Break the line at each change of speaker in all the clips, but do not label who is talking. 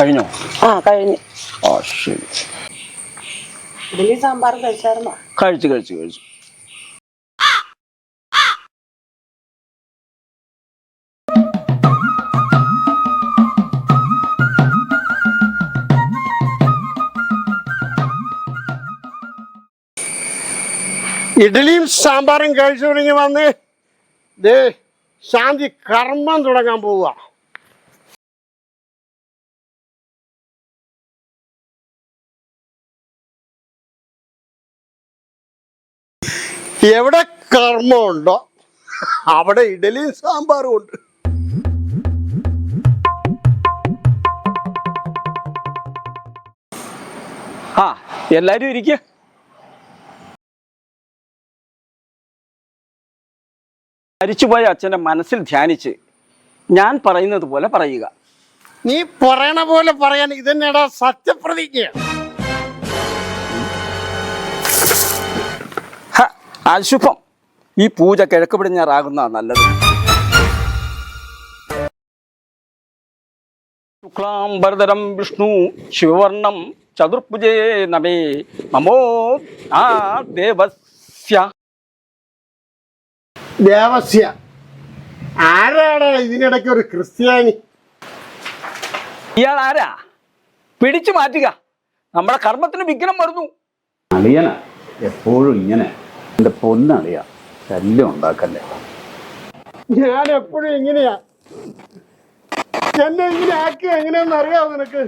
കഴിഞ്ഞോ?
ആ കഴിഞ്ഞു.
ആ ശരി.
ഇഡലി സാമ്പാറും കഴിച്ചായിരുന്നോ?
കഴിച്ചു കഴിച്ചു കഴിച്ചു.
ഇഡലിയും സാമ്പാറും കഴിച്ചു തുടങ്ങി വന്ന് ദേ ശാന്തി കർമ്മം തുടങ്ങാൻ പോവുക. എവിടെ കർമ്മമുണ്ടോ അവിടെ ഇഡലിയും സാമ്പാറും ഉണ്ട്.
ആ എല്ലാരും ഇരിക്കുക മരിച്ചുപോയ അച്ഛന്റെ മനസ്സിൽ ധ്യാനിച്ച് ഞാൻ പറയുന്നത് പോലെ പറയുക.
നീ പറയണ പോലെ പറയാൻ ഇതന്നെടാ സത്യപ്രതിജ്ഞ.
അശുഭം. ഈ പൂജ കിഴക്ക് പടിഞ്ഞാറാകുന്ന നല്ലത്. ശുക്ലാംബരതരം വിഷ്ണു ശിവവർണം ചതുർഭുജേ നമേ നമോ ആ ദേവസ്യ.
ദേവസ്യ. ആരാണ് ഇതിനിടയ്ക്ക് ഒരു ക്രിസ്ത്യാനി?
ഇയാൾ ആരാ? പിടിച്ചു മാറ്റുക. നമ്മുടെ കർമ്മത്തിന് വിഘ്നം വരുന്നു.
അളിയന. എപ്പോഴും ഇങ്ങനെ. എന്റെ പൊന്നളിയ ശല്യം ഉണ്ടാക്കല്ലേ.
ഞാൻ എപ്പോഴും ഇങ്ങനെയാ. എന്നെ ഇങ്ങനെ ആക്കി എങ്ങനെയാന്ന് അറിയാവോ നിനക്ക്?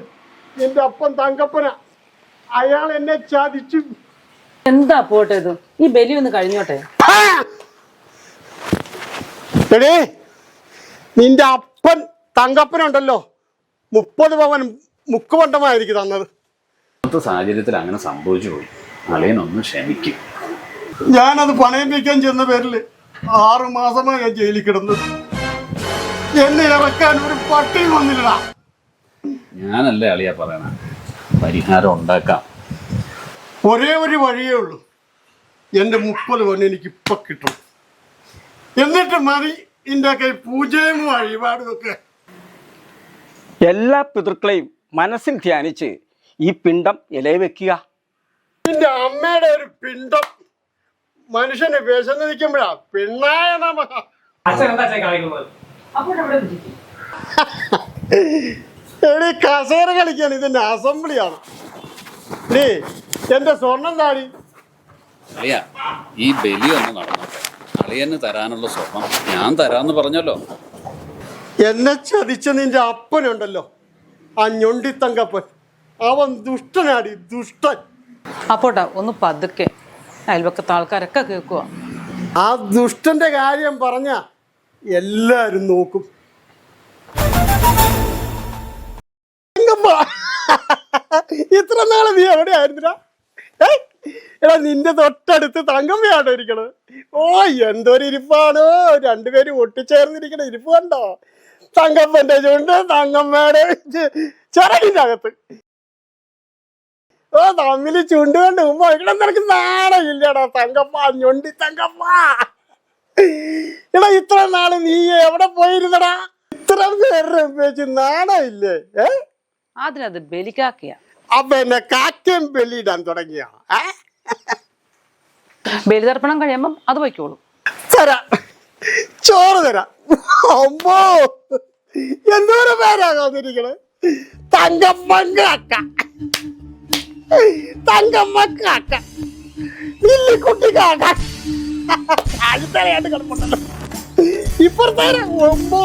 എന്റെ അപ്പൻ തങ്കപ്പന. അയാൾ എന്നെ ചതിച്ചു.
എന്താ പോട്ടെ ഇത്? ഈ ബലി ഒന്ന് കഴിഞ്ഞോട്ടെ?
എടേ നിന്റെ അപ്പൻ തങ്കപ്പനുണ്ടല്ലോ. മുപ്പത് പവൻ മുക്കുവണ്ടമായിരിക്കും തന്നത്.
ഇന്നത്തെ സാഹചര്യത്തിൽ അങ്ങനെ സംഭവിച്ചു പോയി. അളിയനൊന്ന് ക്ഷമിക്കും.
ഞാനത് പണയം വയ്ക്കാൻ ചെന്ന പേരിൽ ആറു മാസമായി ഞാൻ ജയിലിൽ കിടന്നത്. എന്നെ ഇറക്കാൻ ഒരു പട്ടി വന്നില്ല
ഞാനല്ലേ അളിയ പറയണ? പരിഹാരം ഉണ്ടാക്കാം.
ഒരേ ഒരു വഴിയേ ഉള്ളൂ. എന്റെ മുപ്പത് പവൻ എനിക്ക് ഇപ്പൊ കിട്ടും. എന്നിട്ട് മതി എന്റെ കൈ പൂജയും വഴിപാടും ഒക്കെ.
എല്ലാ പിതൃക്കളെയും മനസ്സിൽ ധ്യാനിച്ച് ഈ പിണ്ടം ഇലയിൽ വെക്കുക.
നിന്റെ അമ്മയുടെ ഒരു പിണ്ടം മനുഷ്യന് വിശന്ന് നിൽക്കുമ്പോഴാ പിണ്ണായ നമ. എടി കസേര കളിക്കാണ് ഇതിന്റെ അസംബ്ലിയാണ്. നീ എന്റെ സ്വർണം താടി.
അളിയ ഈ ബലി ഒന്ന് നടന്നോട്ടെ അളിയന് തരാനുള്ള സ്വർണം ഞാൻ തരാന്ന് പറഞ്ഞല്ലോ.
എന്നെ ചതിച്ച നിന്റെ അപ്പനുണ്ടല്ലോ. ആ ഞൊണ്ടിത്തങ്കപ്പൻ. അവൻ ദുഷ്ടനാടി ദുഷ്ടൻ.
അപ്പോട്ടാ ഒന്ന് പതുക്കെ. അയൽവക്കത്തെ ആൾക്കാരൊക്കെ കേൾക്കുക
ആ ദുഷ്ടന്റെ കാര്യം പറഞ്ഞ എല്ലാരും നോക്കും. ഇത്ര നാളെ നീ എവിടെയായിരുന്നില്ല എടാ നിന്റെ തൊട്ടടുത്ത് തങ്കമ്മയാണോ ഇരിക്കണത്? ഓ എന്തൊരു ഇരിപ്പാണോ. രണ്ടുപേരും ഒട്ടിച്ചേർന്നിരിക്കണ ഇരിപ്പ് കണ്ടോ? തങ്കപ്പന്റെ ചുണ്ട് തങ്കമ്മയുടെ ചിറകിന്റെ അകത്ത്. ഓ തമ്മിൽ ചുണ്ടുകൊണ്ട് ഉമ്മ ഇവിടെ നിനക്ക് നാണമില്ലടാ തങ്കപ്പ ഞൊണ്ടി തങ്കപ്പ. എടാ ഇത്ര നാൾ നീ എവിടെ പോയിരുന്നടാ? ഇത്ര പേരുടെ വെച്ച് നാണയില്ലേ? ഏ?
അതിനത് ബലിക്കാക്കിയ
അപ്പൊ എന്നെ കാക്കയും ബലിയിടാൻ തുടങ്ങിയ?
ബലിതർപ്പണം കഴിയുമ്പം അത് വയ്ക്കോളൂ.
തരാ. ചോറ് തരാം. അമ്മോ എന്തോരം പേരാ തന്നിരിക്കണേ തങ്കമ്മക്കാക്ക ലില്ലിക്കുട്ടി കാക്ക അടുത്തറയാണ്ട് കിടപ്പുണ്ടല്ലോ. ഇപ്പുറത്തേരെ ഒമ്പോ.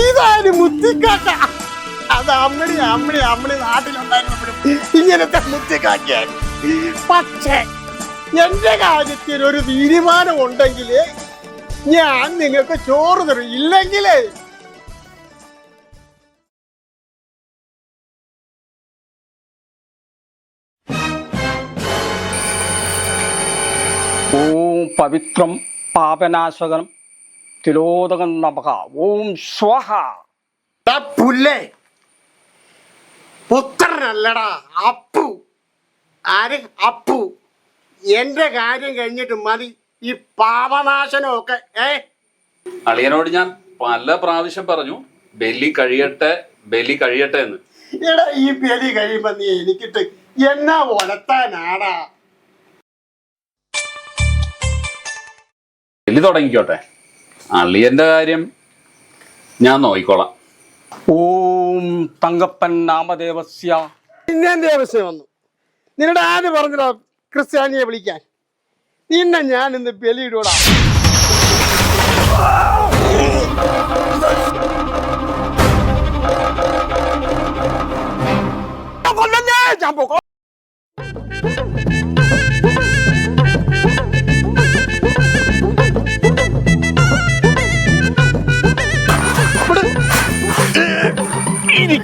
ഇതാര് മുത്തിക്കാക്ക? അത് അമ്മണി അമ്മണി അമ്മണി നാട്ടിലുണ്ടായിരുന്നപ്പോഴും ഇങ്ങനത്തെ മുത്തിക്കാക്കിയാണ് പക്ഷേ എന്റെ കാര്യത്തിൽ ഒരു തീരുമാനം ഉണ്ടെങ്കിൽ ഞാൻ നിങ്ങൾക്ക് ചോറ് തരും. ഇല്ലെങ്കിലേ
പവിത്രം പാപനാശകനം തിലോദകൻ നമക ഓം സ്വഹ
പുല്ലേ. പുത്രനല്ലടാ അപ്പു. ആര്? അപ്പു. എന്റെ കാര്യം കഴിഞ്ഞിട്ട് മതി. ഈ പാപനാശനമൊക്കെ ഏ?
അളിയനോട് ഞാൻ പല പ്രാവശ്യം പറഞ്ഞു ബലി കഴിയട്ടെ ബലി കഴിയട്ടെ എന്ന്.
എടാ ഈ ബലി കഴിയുമ്പോ നീ എനിക്കിട്ട് എന്നാ ഒലത്താനാടാ?
ബലി തുടങ്ങിക്കോട്ടെ. അളിയന്റെ കാര്യം ഞാൻ നോക്കിക്കോളാം.
ഓം തങ്കപ്പൻ നാമദേവസ്യ.
എന്റെ ആവശ്യം വന്നു? നിന്നോട് ആര് പറഞ്ഞിടാ ക്രിസ്ത്യാനിയെ വിളിക്കാൻ. നിന്നെ ഞാൻ ഇന്ന് ബലിയിടൂടാ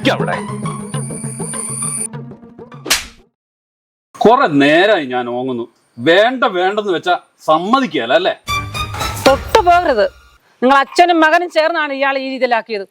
ഇരിക്കവിടെ. കുറെ നേരമായി ഞാൻ ഓങ്ങുന്നു. വേണ്ട വേണ്ടെന്ന് വെച്ചാ സമ്മതിക്കല അല്ലേ?
തൊട്ടു പോകരുത്. നിങ്ങൾ അച്ഛനും മകനും ചേർന്നാണ് ഇയാൾ ഈ രീതിയിലാക്കിയത്.